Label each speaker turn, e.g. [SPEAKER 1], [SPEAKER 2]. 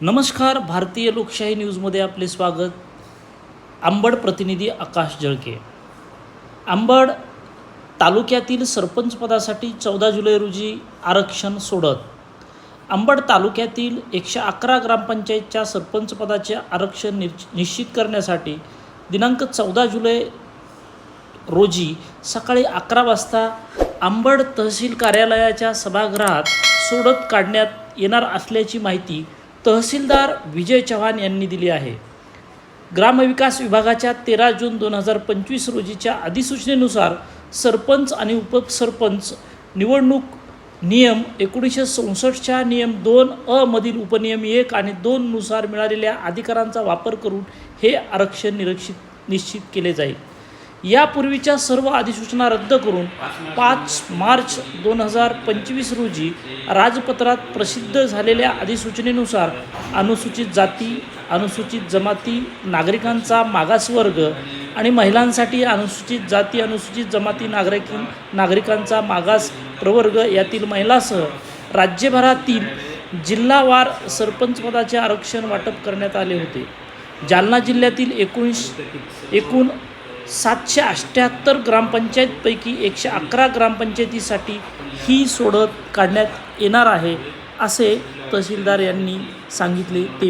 [SPEAKER 1] नमस्कार भारतीय लोकशाही न्यूजमध्ये आपले स्वागत. आंबड प्रतिनिधी आकाश जळके. आंबड तालुक्यातील सरपंचपदासाठी चौदा जुलै रोजी आरक्षण सोडत. आंबड तालुक्यातील एकशे अकरा ग्रामपंचायतच्या सरपंचपदाचे आरक्षण निश्चित करण्यासाठी दिनांक चौदा जुलै रोजी सकाळी अकरा वाजता आंबड तहसील कार्यालयाच्या सभागृहात सोडत काढण्यात येणार असल्याची माहिती तहसीलदार विजय चव्हाण यांनी दिली आहे. ग्रामविकास विभागाच्या तेरा जून दोन हजार पंचवीस रोजीच्या अधिसूचनेनुसार सरपंच आणि उपसरपंच निवडणूक नियम एकोणीसशे चौसष्टच्या नियम दोन अ मधील उपनियम एक आणि दोननुसार मिळालेल्या अधिकारांचा वापर करून हे आरक्षण निरीक्षित निश्चित केले जाईल. यापूर्वीच्या सर्व अधिसूचना रद्द करून पाच मार्च दोन हजार पंचवीस रोजी राजपत्रात प्रसिद्ध झालेल्या अधिसूचनेनुसार अनुसूचित जाती अनुसूचित जमाती नागरिकांचा मागासवर्ग आणि महिलांसाठी अनुसूचित जाती अनुसूचित जमाती नागरिक नागरिकांचा मागास प्रवर्ग यातील महिलासह राज्यभरातील जिल्हावार सरपंचपदाचे आरक्षण वाटप करण्यात आले होते. जालना जिल्ह्यातील एकोणीस एकूण सातशे अठ्ठ्याहत्तर ग्रामपंचायतपैकी एकशे अकरा ग्रामपंचायतीसाठी ही सोडत काढण्यात येणार आहे असे तहसीलदार यांनी सांगितले. ते